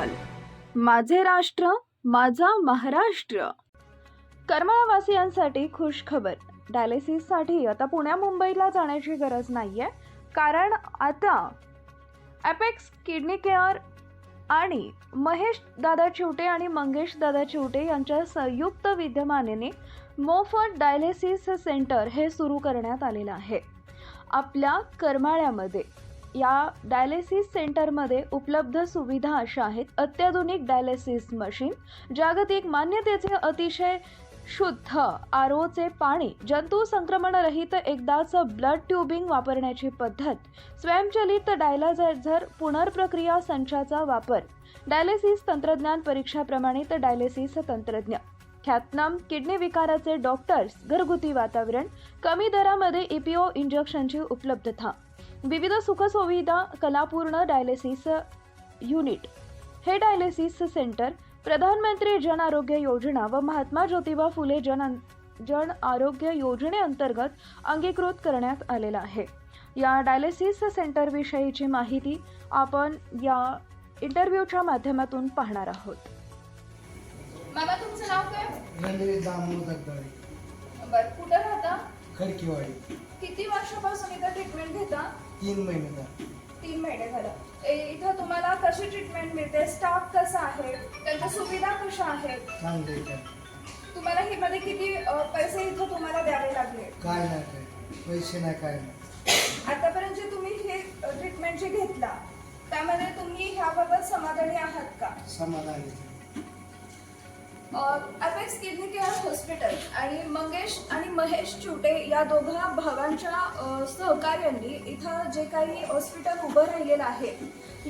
Channel माझे राष्ट्र माझा महाराष्ट्र. करमाळावासियांसाठी खुश खबर डायलिसिससाठी आता पुण्या मुंबईला जाण्याची गरज नाही आहे कारण आता ॲपेक्स किडनी केअर आणि महेश दादा चिवटे आणि मंगेश दादा चिवटे यांच्या संयुक्त विद्यमानेने मोफत डायलिसिस सेंटर हे सुरू करण्यात आलेलं आहे. आपल्या करमाळ्यामध्ये या डायलिसिस सेंटरमध्ये उपलब्ध सुविधा अशा आहेत. अत्याधुनिक डायलिसिस मशीन जागतिक मान्यतेचे अतिशय शुद्ध आरोचे पाणी जंतू संक्रमणरहित एकदाच ब्लड ट्यूबिंग वापरण्याची पद्धत स्वयंचलित डायलाझर पुनर्प्रक्रिया संचाचा वापर. डायलिसिस तंत्रज्ञान परीक्षा प्रमाणित डायलिसिस तंत्रज्ञ. ख्यातनाम किडनी विकाराचे डॉक्टर्स घरगुती वातावरण कमी दरामध्ये ईपीओ इंजेक्शनची उपलब्धता. विविध सुखसुविधा कलापूर्ण डायलिसिस युनिट हे डायलिसिस सेंटर प्रधानमंत्री जन आरोग्य योजना व महात्मा ज्योतिबा फुले जन जन आरोग्य योजनेअंतर्गत अंगीकृत करण्यात आलेलं आहे. या डायलिसिस सेंटरविषयीची माहिती आपण या इंटरव्ह्यूच्या माध्यमातून पाहणार आहोत. मामा तुमचं नाव काय? बर कुठं राहता? खडकीवाडी किती वर्षापासून इथं ट्रीटमेंट घेता? तीन महिने झाले. तीन महिने झालं. ए, इथं तुम्हाला कशी ट्रीटमेंट मिळते? स्टाफ कसा आहे? त्यांच्या सुविधा कशा आहेत? चांगले आहे तुम्हाला हे मध्ये किती अ, पैसे इथं तुम्हाला द्यावे लागले? काय नाही काय. पैसे नाही काय नाही. आतापर्यंत जे तुम्ही हे ट्रीटमेंट जे घेतला त्यामध्ये तुम्ही ह्याबाबत समाधानी आहात का? समाधानी. अपेक्स किडनी केअर हॉस्पिटल आणि मंगेश आणि महेश चुटे या दोघा भावांच्या सहकार्यांनी इथं जे काही हॉस्पिटल उभं राहिलेलं आहे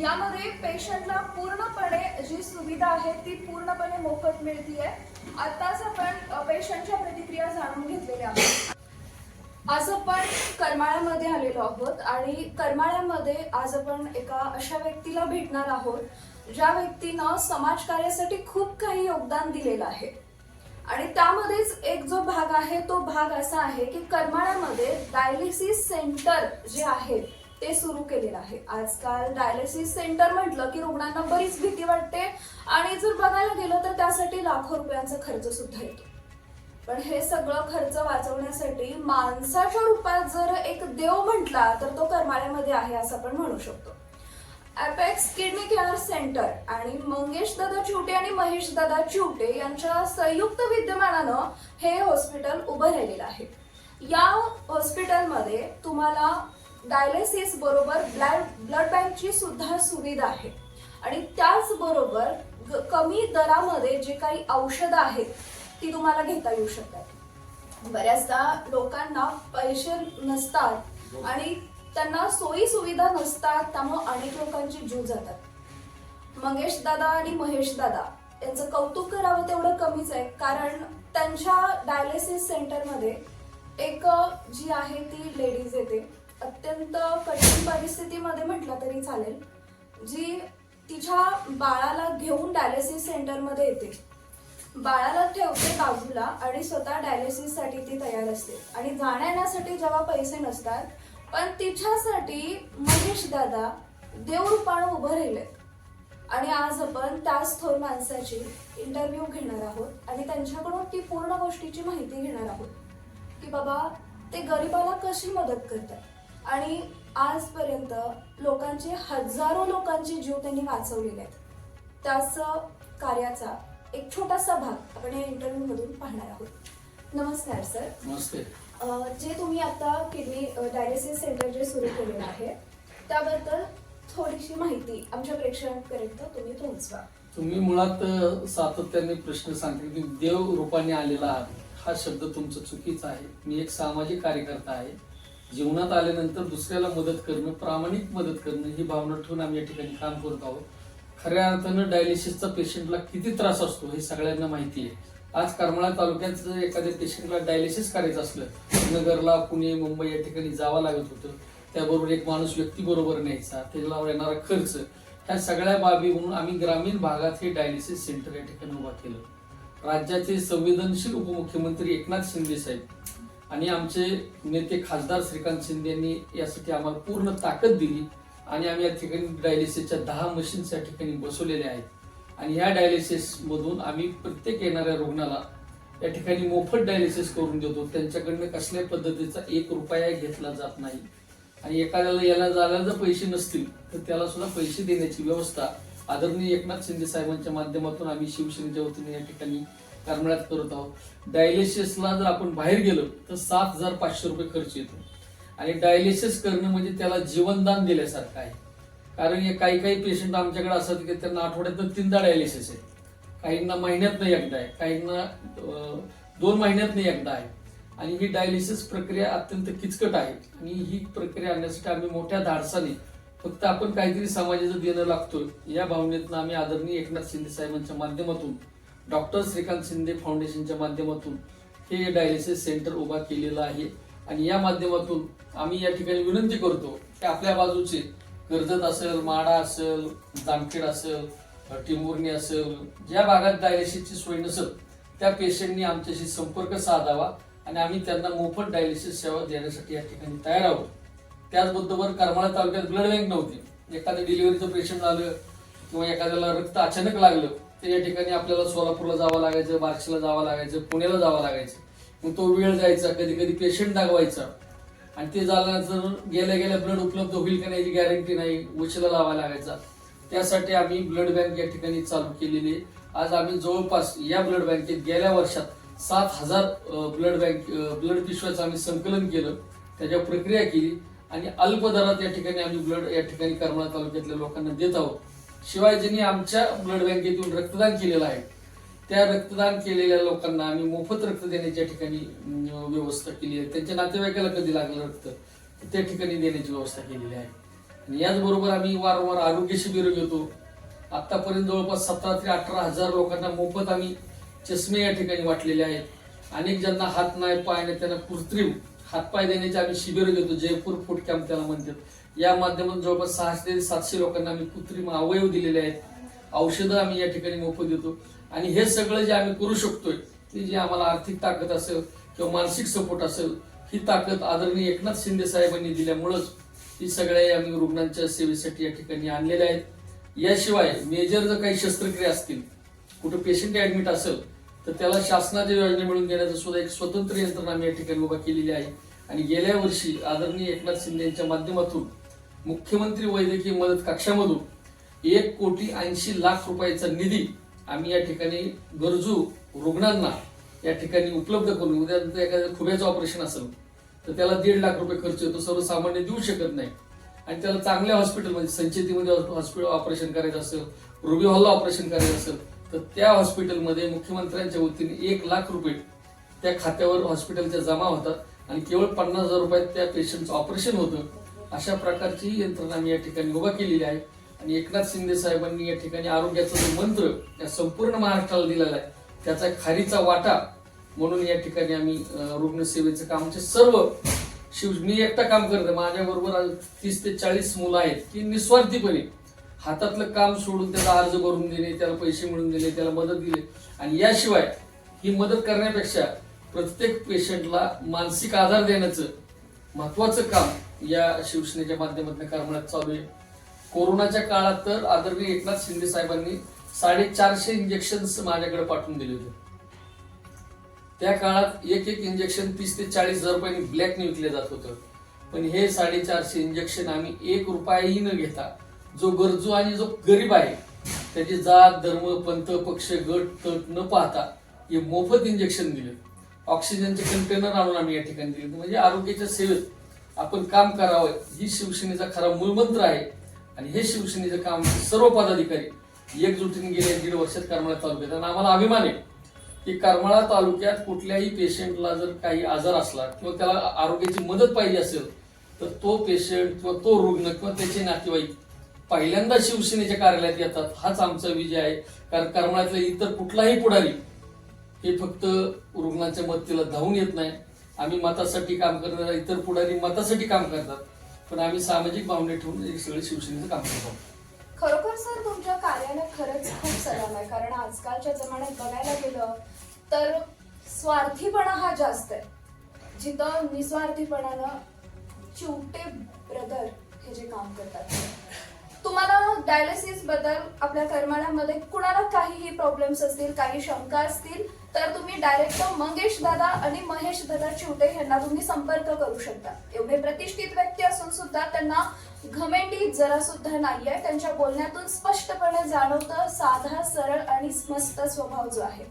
यामध्ये पेशंटला पूर्णपणे जी सुविधा आहे ती पूर्णपणे मोफत मिळतीये. आताच आपण पेशंटच्या प्रतिक्रिया जाणून घेतलेल्या आहोत. आज आपण करमाळ्यामध्ये आलेलो आहोत आणि करमाळ्यामध्ये आज आपण एका अशा व्यक्तीला भेटणार आहोत ज्या व्यक्तीनं समाजकार्यासाठी खूप काही योगदान दिलेलं आहे. आणि त्यामध्येच एक जो भाग आहे तो भाग असा आहे की करमाळ्यामध्ये डायलिसिस सेंटर जे आहे ते सुरू केलेलं आहे. आजकाल डायलिसिस सेंटर म्हटलं की रुग्णांना बरीच भीती वाटते आणि जर बघायला गेलं तर त्यासाठी लाखो रुपयांचा खर्च सुद्धा येतो. पण हे सगळं खर्च वाचवण्यासाठी माणसाच्या रूपात जर एक देव म्हटला तर तो करमाळ्यामध्ये आहे असं आपण म्हणू शकतो. अपेक्स किडनी केअर सेंटर आणि मंगेश दादा चिवटे आणि महेश दादा चिवटे यांच्या संयुक्त विद्यमानानं हे हॉस्पिटल उभं राहिलेलं आहे. या हॉस्पिटलमध्ये तुम्हाला डायलिसिस बरोबर ब्लड ब्लड बँकची सुद्धा सुविधा आहे. आणि त्याचबरोबर कमी दरामध्ये जे काही औषधं आहेत ती तुम्हाला घेता येऊ शकतात. बऱ्याचदा लोकांना पैसे नसतात आणि त्यांना सोयी सुविधा नसतात त्यामुळे अनेक लोकांची जीव जातात. मंगेश दादा आणि महेश दादा यांचं कौतुक करावं तेवढं कमीच आहे कारण त्यांच्या डायलिसिस सेंटरमध्ये एक जी आहे ती लेडीज येते. अत्यंत कठीण परिस्थितीमध्ये म्हटलं तरी चालेल. जी तिच्या बाळाला घेऊन डायलिसिस सेंटरमध्ये येते. बाळाला ठेवते बाजूला आणि स्वतः डायलिसिससाठी ती तयार असते. आणि जाण्या येण्यासाठी जेव्हा पैसे नसतात पण तिच्यासाठी महेश दादा देवरूपानं उभं राहिलेत आणि आज आपण त्याच थोर माणसाची इंटरव्ह्यू घेणार आहोत आणि त्यांच्याकडून ती पूर्ण गोष्टीची माहिती घेणार आहोत. की बाबा ते गरिबाला कशी मदत करतात? आणि आजपर्यंत लोकांचे हजारो लोकांचे जीव त्यांनी वाचवलेले आहेत. त्याच कार्याचा एक छोटासा भाग आपण या इंटरव्ह्यूमधून पाहणार आहोत. नमस्कार सर. नमस्ते. जे तुम्ही आता किडनी डायलिसिस सेंटर जे सुरू केलेलं आहे त्याबद्दल थोडीशी माहिती आमच्या प्रेक्षकांपर्यंत तुम्ही पोहोचवा. तुम्ही मुळात सातत्याने प्रश्न सांगितले की देव रूपाने आलेला आहात हा शब्द तुमचा चुकीचा आहे. मी एक सामाजिक कार्यकर्ता आहे. जीवनात आल्यानंतर दुसऱ्याला मदत करणं प्रामाणिक मदत करणं ही भावना ठेवून आम्ही या ठिकाणी काम करत आहोत. खऱ्या अर्थानं डायलिसिसचा पेशंटला किती त्रास असतो हे सगळ्यांना माहिती आहे. आज करमाळा तालुक्यात एखाद्या पेशंटला डायलिसिस करायचं असलं नगरला पुणे मुंबई या ठिकाणी जावं लागत होतं. त्याबरोबर एक माणूस व्यक्ती बरोबर न्यायचा त्याला येणारा खर्च ह्या सगळ्या बाबी म्हणून आम्ही ग्रामीण भागात हे डायलिसिस सेंटर या ठिकाणी उभा केलं. राज्याचे संवेदनशील उपमुख्यमंत्री एकनाथ शिंदे साहेब आणि आमचे नेते खासदार श्रीकांत शिंदे यांनी यासाठी आम्हाला पूर्ण ताकद दिली आणि आम्ही या ठिकाणी डायलिसिसच्या दहा मशीन्स या ठिकाणी बसवलेल्या आहेत. आणि ह्या डायलिसिसमधून आम्ही प्रत्येक येणाऱ्या रुग्णाला या ठिकाणी मोफत डायलिसिस करून देतो. त्यांच्याकडनं कसल्याही पद्धतीचा एक रुपया घेतला जात नाही. आणि एखाद्याला याला जायला जर पैसे नसतील तर त्याला सुद्धा पैसे देण्याची व्यवस्था आदरणीय एकनाथ शिंदे साहेबांच्या माध्यमातून आम्ही शिवसेनेच्या वतीने या ठिकाणी करमळ्यात करत आहोत. डायलिसिसला जर आपण बाहेर गेलो तर सात हजार पाचशे रुपये खर्च येतो. आणि डायलिसिस करणं म्हणजे त्याला जीवनदान दिल्यासारखं आहे. कारण हे काही काही पेशंट आमच्याकडे असतात की त्यांना आठवड्यातनं तीनदा डायलिसिस आहे. काहींना महिन्यातनं एकदा आहे काहींना दोन महिन्यातनं एकदा आहे. आणि ही डायलिसिस प्रक्रिया अत्यंत किचकट आहे. आणि ही प्रक्रिया आणण्यासाठी आम्ही मोठ्या धाडसाने फक्त आपण काहीतरी समाजाचं देणं लागतोय. या भावनेतनं आम्ही आदरणीय एकनाथ शिंदे साहेबांच्या माध्यमातून डॉक्टर श्रीकांत शिंदे फाउंडेशनच्या माध्यमातून हे डायलिसिस सेंटर उभा केलेलं आहे. आणि या माध्यमातून आम्ही या ठिकाणी विनंती करतो की आपल्या बाजूचे कर्जत असेल माडा असेल जामखेड असेल टिंबुर्णी असेल ज्या भागात डायलिसिसची सोय नसेल त्या पेशंटनी आमच्याशी संपर्क साधावा आणि आम्ही त्यांना मोफत डायलिसिस सेवा देण्यासाठी या ठिकाणी तयार आहोत. त्याचबरोबर करमाळा तालुक्यात ब्लड बँक नव्हती. एखादं डिलिव्हरीचं पेशंट आलं किंवा एखाद्याला रक्त अचानक लागलं तर या ठिकाणी आपल्याला सोलापूरला जावं लागायचं बार्शीला जावं लागायचं पुण्याला जावं लागायचं. मग तो वेळ जायचा कधी कधी पेशंट दाखवायचा. आणि ते झाल्यानंतर गेल्या गेल्या ब्लड उपलब्ध होईल का नाही याची गॅरंटी नाही. उशिला लावा लागायचा. त्यासाठी आम्ही ब्लड बँक या ठिकाणी चालू केलेली आहे. आज आम्ही जवळपास या ब्लड बँकेत गेल्या वर्षात सात हजार ब्लड बँक ब्लड पिशव्याचं आम्ही संकलन केलं. त्याच्यावर प्रक्रिया केली आणि अल्प दरात या ठिकाणी आम्ही ब्लड या ठिकाणी करमाळा तालुक्यातल्या लोकांना देत आहोत. शिवाय ज्यांनी आमच्या ब्लड बँकेतून रक्तदान केलेलं आहे त्या रक्तदान केलेल्या लोकांना आम्ही मोफत रक्त देण्याच्या ठिकाणी व्यवस्था केली आहे. त्यांच्या नातेवाईकाला कधी लागलं रक्त? त्या ठिकाणी देण्याची व्यवस्था केलेली आहे. आणि याचबरोबर आम्ही वारंवार आरोग्य शिबिर घेतो. आतापर्यंत जवळपास सतरा ते अठरा हजार लोकांना मोफत आम्ही चष्मे या ठिकाणी वाटलेले आहेत. अनेक ज्यांना हात नाही पाय नाही त्यांना कृत्रिम हातपाय देण्याचे आम्ही शिबिर घेतो. जयपूर फूड कॅम्प त्याला म्हणतात. या माध्यमातून जवळपास सहाशे ते सातशे लोकांना आम्ही कृत्रिम अवयव दिलेले आहेत. औषधं आम्ही या ठिकाणी मोफत देतो. आणि हे सगळं जे आम्ही करू शकतोय ती जी आम्हाला आर्थिक ताकद असेल किंवा मानसिक सपोर्ट असेल ही ताकद आदरणीय एकनाथ शिंदे साहेबांनी दिल्यामुळंच ही सगळ्या आम्ही रुग्णांच्या सेवेसाठी या ठिकाणी आणलेल्या आहेत. याशिवाय मेजर जर काही शस्त्रक्रिया असतील कुठं पेशंट ऍडमिट असेल तर त्याला शासनाच्या योजना मिळून देण्याचं सुद्धा एक स्वतंत्र यंत्रणा आम्ही या ठिकाणी उभा केलेली आहे. आणि गेल्या वर्षी आदरणीय एकनाथ शिंदे यांच्या माध्यमातून मुख्यमंत्री वैद्यकीय मदत कक्षामधून एक कोटी ऐंशी लाख रुपयाचा निधी आम्ही या ठिकाणी गरजू रुग्णांना या ठिकाणी उपलब्ध करून उद्या एखाद्या खुब्याचं ऑपरेशन असेल तर त्याला दीड लाख रुपये खर्च येतो सर्वसामान्य देऊ शकत नाही. आणि त्याला चांगल्या हॉस्पिटलमध्ये संचेतीमध्ये हॉस्पिटल ऑपरेशन करायचं असेल रुबी हॉलला ऑपरेशन करायचं असेल तर त्या हॉस्पिटलमध्ये मुख्यमंत्र्यांच्या वतीने एक लाख रुपये त्या खात्यावर हॉस्पिटलच्या जमा होतात. आणि केवळ पन्नास हजार रुपयात त्या पेशंटचं ऑपरेशन होतं. अशा प्रकारची यंत्रणा आम्ही या ठिकाणी उभा केलेली आहे. आणि एकनाथ शिंदे साहेबांनी या ठिकाणी आरोग्याचा जो मंत्र या संपूर्ण महाराष्ट्राला दिलेला आहे त्याचा खारीचा वाटा म्हणून या ठिकाणी आम्ही रुग्णसेवेचं काम आमचे सर्व शिव मी एकटा काम करते माझ्याबरोबर तीस ते चाळीस मुलं आहेत. की निस्वार्थीपणे हातातलं काम सोडून त्याला अर्ज भरून देणे त्याला पैसे मिळवून दिले त्याला मदत दिली. आणि याशिवाय ही मदत करण्यापेक्षा प्रत्येक पेशंटला मानसिक आधार देण्याचं महत्वाचं काम या शिवसेनेच्या माध्यमातून करण्यात चालू आहे. कोरोनाच्या काळात तर आदरणीय एकनाथ शिंदे साहेबांनी साडेचारशे इंजेक्शन माझ्याकडे पाठवून दिले होते. त्या काळात एक एक इंजेक्शन तीस ते चाळीस हजार रुपयांनी ब्लॅकने विकले जात होतं. पण हे साडेचारशे इंजेक्शन आम्ही एक रुपयाही न घेता जो गरजू आणि जो गरीब आहे त्याची जात धर्म पंथ पक्ष गट तट न पाहता हे मोफत इंजेक्शन दिले. ऑक्सिजनचे कंटेनर आणून आम्ही या ठिकाणी दिले. म्हणजे आरोग्याच्या सेवेत आपण काम करावं ही शिवसेनेचा खरा मूलमंत्र आहे. आणि हे शिवसेनेचं काम सर्व पदाधिकारी एकजुटीने गेल्या दीड वर्षात करमाळा तालुक्यात. आणि आम्हाला अभिमान आहे की करमाळा तालुक्यात कुठल्याही पेशंटला जर काही आजार असला किंवा त्याला आरोग्याची मदत पाहिजे असेल तर तो पेशंट किंवा तो रुग्ण किंवा त्याचे नातेवाईक पहिल्यांदा शिवसेनेच्या कार्यालयात येतात. हाच आमचा विजय आहे. कारण करमाळ्यातल्या इतर कुठलाही पुढारी हे फक्त रुग्णांच्या मदतीला धावून येत नाही. आम्ही मतासाठी काम करणारा इतर पुढारी मतासाठी काम करतात. पण आम्ही सामाजिक भावने ठेवून एक सगळे शिवसेनेचं काम करतो खरोखर सर तुमच्या कार्याला खरंच खूप सलाम आहे. कारण आजकालच्या जमान्यात बघायला गेलं तर स्वार्थीपणा हा जास्त आहे. जिथं निस्वार्थीपणानं चिवटे ब्रदर हे जे काम करतात. तुम्हाला डायलिसिसबद्दल आपल्या करमाळ्यामध्ये कुणाला काहीही प्रॉब्लेम्स असतील काही शंका असतील तर तुम्ही डायरेक्ट मंगेश दादा आणि महेश दादा चिवटे यांना तुम्ही संपर्क करू शकता. एवढे प्रतिष्ठित व्यक्ती असून सुद्धा त्यांना घमेंडी जरा सुद्धा नाहीये. त्यांच्या बोलण्यातून स्पष्टपणे जाणवतं साधा सरळ आणि मस्त स्वभाव जो आहे.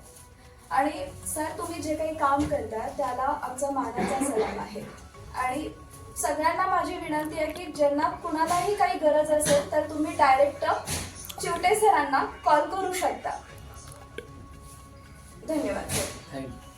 आणि सर तुम्ही जे काही काम करता त्याला आमचा मानाचा सलाम आहे. आणि सगळ्यांना माझी विनंती आहे की ज्यांना कुणालाही काही गरज असेल तर तुम्ही डायरेक्ट चिवटे सरांना कॉल करू शकता. धन्यवाद. थँक्यू